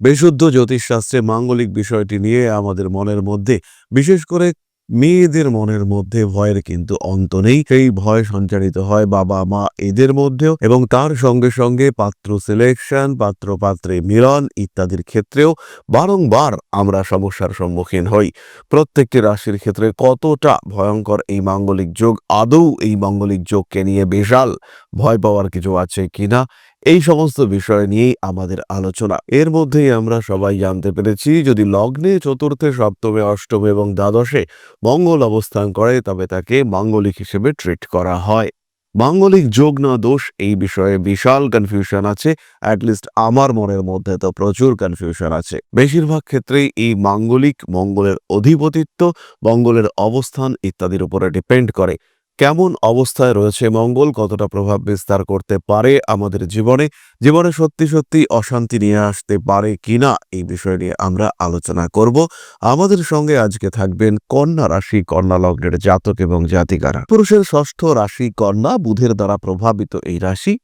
বিশুদ্ধ জ্যোতিষশাস্ত্রে মাঙ্গলিক বিষয়টি নিয়ে আমাদের মনের মধ্যে, বিশেষ করে মেয়েদের মনের মধ্যে ভয়ের কিন্তু অন্ত নেই। সেই ভয় সঞ্চারিত হয় বাবা, মা এদের মধ্যেও এবং তার সঙ্গে সঙ্গে পাত্র সিলেকশন পাত্র পাত্রে মিলন ইত্যাদির ক্ষেত্রেও বারংবার আমরা সমস্যার সম্মুখীন হই। প্রত্যেকটি রাশির ক্ষেত্রে কতটা ভয়ঙ্কর এই মাঙ্গলিক যোগ, আদৌ এই মাঙ্গলিক যোগকে নিয়ে বিশাল ভয় পাওয়ার কিছু আছে কিনা? এই সমস্ত বিষয় নিয়েই আমাদের আলোচনা। এর মধ্যেই আমরা সবাই জানতে পেরেছি, যদি লগ্নে চতুর্থে, সপ্তমে, অষ্টমে এবং দ্বাদশে মঙ্গল অবস্থান করে, তবে তাকে মাঙ্গলিক হিসেবে ট্রিট করা হয়। মাঙ্গলিক যোগ না দোষ, এই বিষয়ে বিশাল কনফিউশন আছে। অ্যাটলিস্ট আমার মনের মধ্যে তো প্রচুর কনফিউশন আছে। বেশিরভাগ ক্ষেত্রেই এই মাঙ্গলিক মঙ্গলের অধিপতিত্ব, মঙ্গলের অবস্থান ইত্যাদির উপরে ডিপেন্ড করে। কেমন অবস্থায় রয়েছে মঙ্গল, কতটা প্রভাব বিস্তার করতে পারে আমাদের জীবনে জীবনে সত্যি সত্যি অশান্তি নিয়ে আসতে পারে কিনা এই বিষয় নিয়ে আমরা আলোচনা করব। আমাদের সঙ্গে আজকে থাকবেন কন্যা রাশি, কন্যা লগ্নের জাতক এবং জাতিকারা। পুরুষের ষষ্ঠ রাশি কন্যা, বুধের দ্বারা প্রভাবিত এই রাশি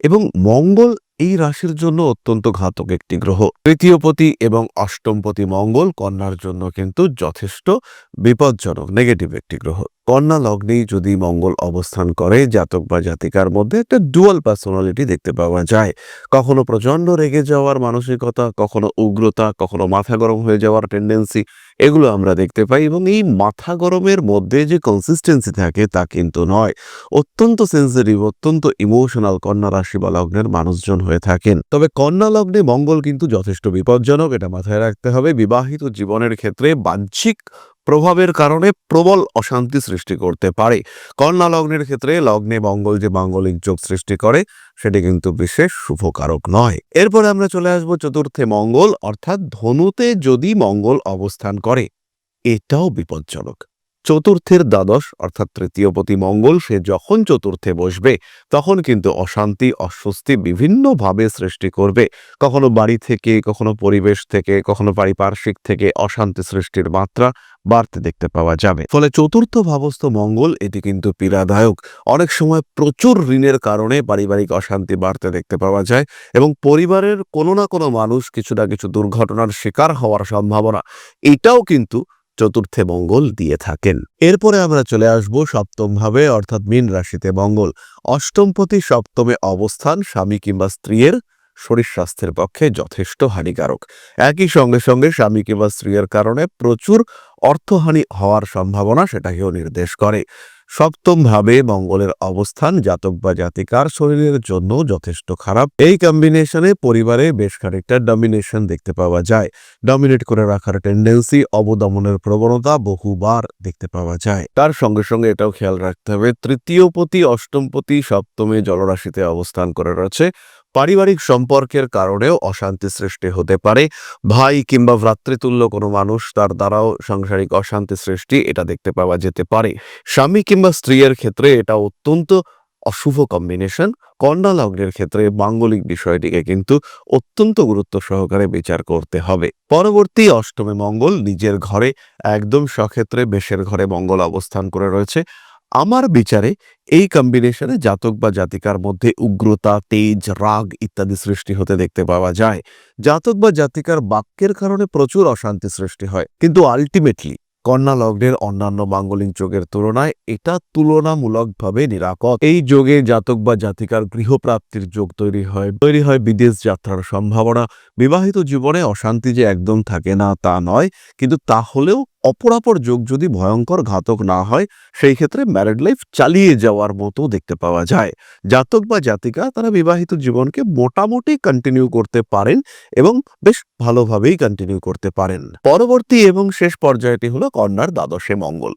এবং মঙ্গল এই রাশির জন্য অত্যন্ত ঘাতক একটি গ্রহ। তৃতীয়পতি এবং অষ্টমপতি মঙ্গল কন্যার জন্য কিন্তু যথেষ্ট বিপজ্জনক নেগেটিভ একটি গ্রহ। কন্যা লগ্নেই যদি মঙ্গল অবস্থান করে, জাতক বা জাতিকার মধ্যে একটা ডুয়াল পার্সোনালিটি দেখতে পাওয়া যায়। কখনো প্রচণ্ড রেগে যাওয়ার মানসিকতা, কখনো উগ্রতা, কখনো মাথা গরম হয়ে যাওয়ার টেন্ডেন্সি এগুলো আমরা দেখতে পাই এবং এই মাথা গরমের মধ্যে যে কনসিস্টেন্সি থাকে তা কিন্তু নয়। অত্যন্ত সেন্সিটিভ অত্যন্ত ইমোশনাল কন্যা রাশি বা লগ্নের মানুষজন হয়ে থাকেন। তবে কন্যা লগ্নে মঙ্গল কিন্তু যথেষ্ট বিপজ্জনক, এটা মাথায় রাখতে হবে। বিবাহিত জীবনের ক্ষেত্রে বাহ্যিক প্রভাবের কারণে প্রবল অশান্তি সৃষ্টি করতে পারে। কন্যা লগ্নের ক্ষেত্রে লগ্নে মঙ্গল যে মাঙ্গলিক যোগ সৃষ্টি করে, সেটি কিন্তু বিশেষ শুভকারক নয়। এরপর আমরা চলে আসব চতুর্থে মঙ্গল, অর্থাৎ ধনুতে যদি মঙ্গল অবস্থান করে, এটাও বিপজ্জনক। চতুর্থের দ্বাদশ, অর্থাৎ তৃতীয়পতি মঙ্গল, সে যখন চতুর্থে বসবে, তখন কিন্তু অশান্তি, অস্বস্তি বিভিন্নভাবে সৃষ্টি করবে। কখনো বাড়ি থেকে, কখনো পরিবেশ থেকে, কখনো পারিপার্শ্বিক থেকে অশান্তি সৃষ্টির মাত্রা বাড়তে দেখতে পাওয়া যাবে। ফলে চতুর্থ ভাবস্থ মঙ্গল, এটি কিন্তু পীড়াদায়ক। অনেক সময় প্রচুর ঋণের কারণে পারিবারিক অশান্তি বাড়তে দেখতে পাওয়া যায় এবং পরিবারের কোনো না কোনো মানুষ কিছু না কিছু দুর্ঘটনার শিকার হওয়ার সম্ভাবনা। এটাও কিন্তু চতুর্থে মঙ্গল দিয়ে থাকেন। এরপরে আমরা চলে আসব সপ্তম ভাবে অর্থাৎ মীন রাশিতে মঙ্গল। অষ্টমপতি সপ্তমে অবস্থান, স্বামী কিংবা স্ত্রীয়ের শরীর স্বাস্থ্যের পক্ষে যথেষ্ট হানিকারক। একই সঙ্গে সঙ্গে স্বামী কিংবা স্ত্রীয়ের কারণে প্রচুর অর্থহানি হওয়ার সম্ভাবনা সেটাকেও নির্দেশ করে। সপ্তম ভাবে মঙ্গলের অবস্থান জাতক বা জাতিকার শরীরের জন্য যথেষ্ট খারাপ। এই কম্বিনেশনে পরিবারে বেশ খানিকটা ডমিনেশন দেখতে পাওয়া যায়। ডমিনেট করে রাখার টেন্ডেন্সি অবদমনের প্রবণতা বহুবার দেখতে পাওয়া যায়। তার সঙ্গে সঙ্গে এটাও খেয়াল রাখতে হবে, তৃতীয় পতি অষ্টমপতি সপ্তমে জলরাশিতে অবস্থান করে রয়েছে পারিবারিক সম্পর্কের কারণেও অশান্তি সৃষ্টি হতে পারে। ভাই কিংবা ভ্রাতৃতুল্য কোনো মানুষ তার দ্বারাও সাংসারিক অশান্তি সৃষ্টি, এটা দেখতে পাওয়া যেতে পারে। স্বামী কিংবা স্ত্রীর ক্ষেত্রে এটা অত্যন্ত অশুভ কম্বিনেশন কন্যা লগ্নের ক্ষেত্রে মাঙ্গলিক বিষয়টিকে কিন্তু অত্যন্ত গুরুত্ব সহকারে বিচার করতে হবে। পরবর্তী অষ্টমে মঙ্গল, নিজের ঘরে একদম সক্ষেত্রে বেশের ঘরে মঙ্গল অবস্থান করে রয়েছে। আমার বিচারে এই কম্বিনেশনে জাতক বা জাতিকার মধ্যে উগ্রতা, তেজ, রাগ ইত্যাদি সৃষ্টি হতে দেখতে পাওয়া যায়। জাতক বা জাতিকার বাক্যের কারণে প্রচুর অশান্তি সৃষ্টি হয়। কিন্তু আলটিমেটলি কন্যা লগ্নের অন্যান্য মাঙ্গলিক যোগের তুলনায় এটা তুলনামূলকভাবে নিরাপদ। এই যোগে জাতক বা জাতিকার গৃহপ্রাপ্তির যোগ তৈরি হয় তৈরি হয় বিদেশ যাত্রার সম্ভাবনা। বিবাহিত জীবনে অশান্তি যে একদম থাকে না তা নয়, কিন্তু তাহলেও অপরাপর যোগ যদি ভয়ঙ্কর ঘাতক না হয়, সেই ক্ষেত্রে ম্যারিড লাইফ চালিয়ে যাওয়ার মতো দেখতে পাওয়া যায়। জাতক বা জাতিকা তারা বিবাহিত জীবনকে মোটামুটি কন্টিনিউ করতে পারেন এবং বেশ ভালোভাবেই কন্টিনিউ করতে পারেন। পরবর্তী এবং শেষ পর্যায়টি হলো কন্যার দ্বাদশে মঙ্গল।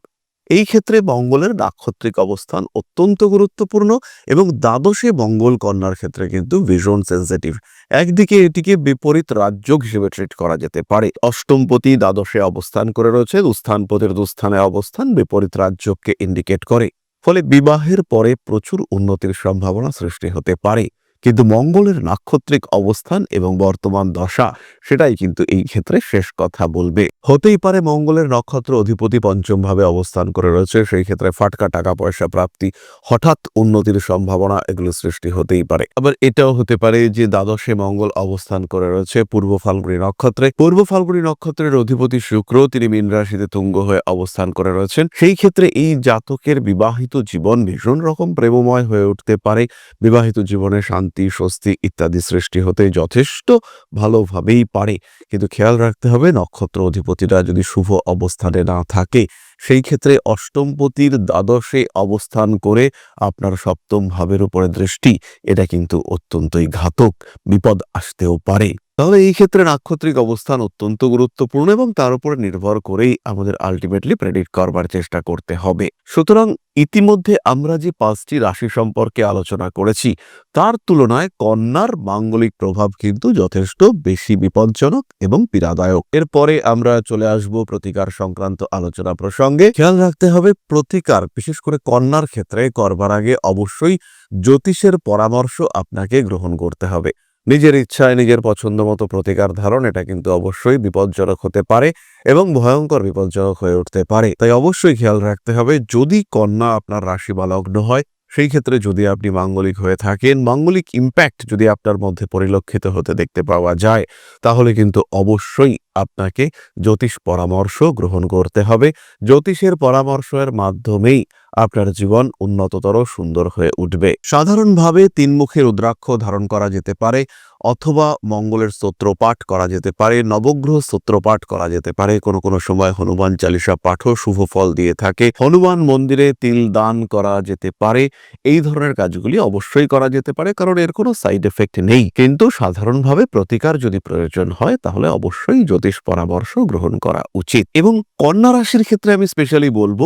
এই ক্ষেত্রে মঙ্গলের নাক্ষত্রিক অবস্থান অত্যন্ত গুরুত্বপূর্ণ এবং দ্বাদশে মঙ্গল কন্যার ক্ষেত্রে কিন্তু ভীষণ সেন্সিটিভ একদিকে এটিকে বিপরীত রাজ্য হিসেবে ট্রিট করা যেতে পারে। অষ্টমপতি দ্বাদশে অবস্থান করে রয়েছে, দুস্থানপতির দুস্থানে অবস্থান বিপরীত রাজ্যকে ইন্ডিকেট করে। ফলে বিবাহের পরে প্রচুর উন্নতির সম্ভাবনা সৃষ্টি হতে পারে। কিন্তু মঙ্গলের নাক্ষত্রিক অবস্থান এবং বর্তমান দশা, সেটাই কিন্তু এই ক্ষেত্রে শেষ কথা বলবে। হতেই পারে মঙ্গলের নক্ষত্র অধিপতি পঞ্চম ভাবে অবস্থান করে রয়েছে, সেই ক্ষেত্রে ফাটকা টাকা পয়সা প্রাপ্তি, হঠাৎ উন্নতির সম্ভাবনা এগুলো সৃষ্টি হতেই পারে। আবার এটাও হতে পারে যে দ্বাদশে মঙ্গল অবস্থান করে রয়েছে পূর্ব ফাল্গুনী নক্ষত্রে। পূর্ব ফাল্গুনী নক্ষত্রের অধিপতি শুক্র, তিনি মীন রাশিতে তুঙ্গ হয়ে অবস্থান করে রয়েছেন। সেই ক্ষেত্রে এই জাতকের বিবাহিত জীবন ভীষণ রকম প্রেমময় হয়ে উঠতে পারে। বিবাহিত জীবনে শান্তি স্বস্তি ইত্যাদি সৃষ্টি হতে যথেষ্ট ভালোভাবেই পারে। কিন্তু খেয়াল রাখতে হবে, নক্ষত্র অধিপতিরা যদি শুভ অবস্থানে না থাকে, সেই ক্ষেত্রে অষ্টমপতির দ্বাদশে অবস্থান করে আপনার সপ্তম ভাবের উপরে দৃষ্টি, এটা কিন্তু অত্যন্তই ঘাতক, বিপদ আসতেও পারে। তাহলে এই ক্ষেত্রে নাক্ষত্রিক অবস্থান অত্যন্ত গুরুত্বপূর্ণ এবং তার উপর নির্ভর করেই আমাদের আলটিমেটলি প্রেডিক্ট করবার চেষ্টা করতে হবে। সুতরাং ইতিমধ্যে আমরা যে পাঁচটি রাশি সম্পর্কে আলোচনা করেছি, তার তুলনায় কন্যার মাঙ্গলিক প্রভাব কিন্তু যথেষ্ট বেশি বিপজ্জনক এবং পীড়াদায়ক। এরপরে আমরা চলে আসব প্রতিকার সংক্রান্ত আলোচনা প্রসঙ্গে। খেয়াল রাখতে হবে, প্রতিকার বিশেষ করে কন্যার ক্ষেত্রে করবার আগে অবশ্যই জ্যোতিষের পরামর্শ আপনাকে গ্রহণ করতে হবে। নিজের ইচ্ছায় নিজের পছন্দ মতো প্রতিকার ধারণ, এটা কিন্তু অবশ্যই বিপজ্জনক হতে পারে এবং ভয়ঙ্কর বিপজ্জনক হয়ে উঠতে পারে। তাই অবশ্যই খেয়াল রাখতে হবে, যদি কন্যা আপনার রাশি বা লগ্ন হয় সেই ক্ষেত্রে যদি আপনি মাঙ্গলিক হয়ে থাকেন, মাঙ্গলিক ইম্প্যাক্ট যদি আপনার মধ্যে পরিলক্ষিত হতে দেখতে পাওয়া যায়, তাহলে কিন্তু অবশ্যই আপনাকে জ্যোতিষ পরামর্শ গ্রহণ করতে হবে। জ্যোতিষের পরামর্শের মাধ্যমেই আপনার জীবন উন্নততর সুন্দর হয়ে উঠবে। সাধারণভাবে তিনমুখী রুদ্রাক্ষ ধারণ করা যেতে পারে। অথবা মঙ্গলের স্তোত্র পাঠ করা যেতে পারে, নবগ্রহ স্তোত্র পাঠ করা যেতে পারে। কোনো কোনো সময় হনুমান চালিসা পাঠও শুভ ফল দিয়ে থাকে। হনুমান মন্দিরে তিল দান করা যেতে পারে। এই ধরনের কাজগুলি অবশ্যই করা যেতে পারে, কারণ এর কোনো সাইড এফেক্ট নেই। কিন্তু সাধারণভাবে প্রতিকার যদি প্রয়োজন হয়, তাহলে অবশ্যই জ্যোতিষ পরামর্শ গ্রহণ করা উচিত। এবং কন্যা রাশির ক্ষেত্রে আমি স্পেশালি বলব,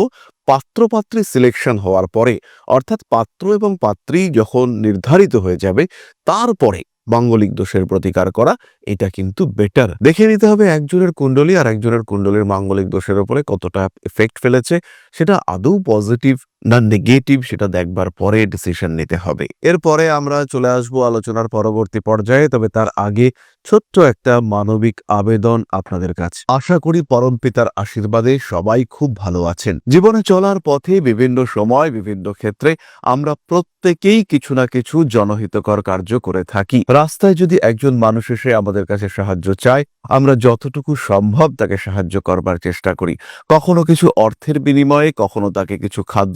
পাত্রপাত্রী সিলেকশন হওয়ার পরে, অর্থাৎ পাত্র এবং পাত্রী যখন নির্ধারিত হয়ে যাবে, তারপরে মাঙ্গলিক দোষের প্রতিকার করা, এটা কিন্তু বেটার দেখে নিতে হবে একজনের কুণ্ডলী আর একজনের কুণ্ডলীর মাঙ্গলিক দোষের ওপরে কতটা এফেক্ট ফেলেছে, সেটা আদৌ পজিটিভ না নেগেটিভ সেটা দেখবার পরে ডিসিশন নিতে হবে। এরপরে আমরা চলে আসব আলোচনার পরবর্তী পর্যায়ে, তবে তার আগে ছোট্ট একটা মানবিক আবেদন আপনাদের কাছে। আশা করি পরম পিতার আশীর্বাদে সবাই খুব ভালো আছেন। জীবনে চলার পথে বিভিন্ন সময়, বিভিন্ন ক্ষেত্রে আমরা প্রত্যেকেই কিছু না কিছু জনহিতকর কার্য করে থাকি। রাস্তায় যদি একজন মানুষ এসে আমাদের কাছে সাহায্য চায়, আমরা যতটুকু সম্ভব তাকে সাহায্য করবার চেষ্টা করি। কখনো কিছু অর্থের বিনিময়ে, কখনো তাকে কিছু খাদ্য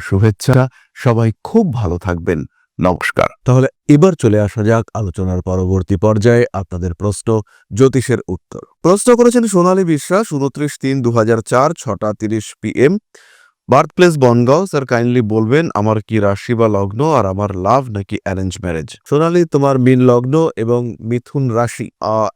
শুভেচ্ছা, সবাই খুব ভালো থাকবেন। নমস্কার। তাহলে এবার চলে আসা যাক আলোচনার পরবর্তী পর্যায়ে আপনাদের প্রশ্ন, জ্যোতিষের উত্তর। প্রশ্ন করেছেন সোনালী বিশ্বাস, উনত্রিশ তিন দু হাজার চার, ছটা তিরিশ PM birth place Bongaon, sir kindly বলবেন, আমার কি রাশি বা লগ্ন আর আমার লাভ নাকি অ্যারেঞ্জ ম্যারেজ সোনালি, তোমার মিন লগ্ন এবং মিথুন রাশি।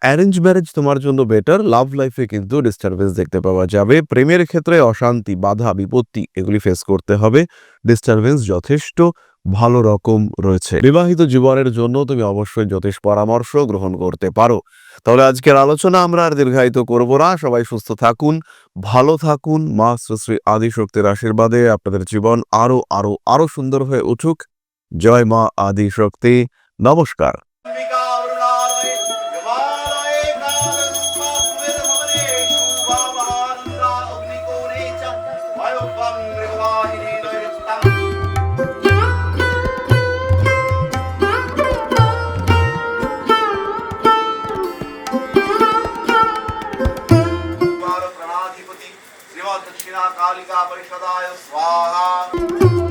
অ্যারেঞ্জ ম্যারেজ তোমার জন্য বেটার লাভ লাইফে কিন্তু ডিস্টারবেন্স দেখতে পাওয়া যাবে। প্রেমের ক্ষেত্রে অশান্তি, বাধা, বিপত্তি, এগুলি ফেস করতে হবে। ডিস্টারবেন্স যথেষ্ট, ভালো রকম রয়েছে। বিবাহিত জীবনের জন্য তুমি অবশ্যই যথেষ্ট পরামর্শ গ্রহণ করতে পারো। তাহলে আজকের আলোচনা আমরা আর দীর্ঘায়িত করব না। সবাই সুস্থ থাকুন, ভালো থাকুন। মা শ্রী আদিশক্তির আশীর্বাদে আপনাদের জীবন আরও আরও আরও সুন্দর হয়ে উঠুক। জয় মা আদিশক্তি। নমস্কার। Aha.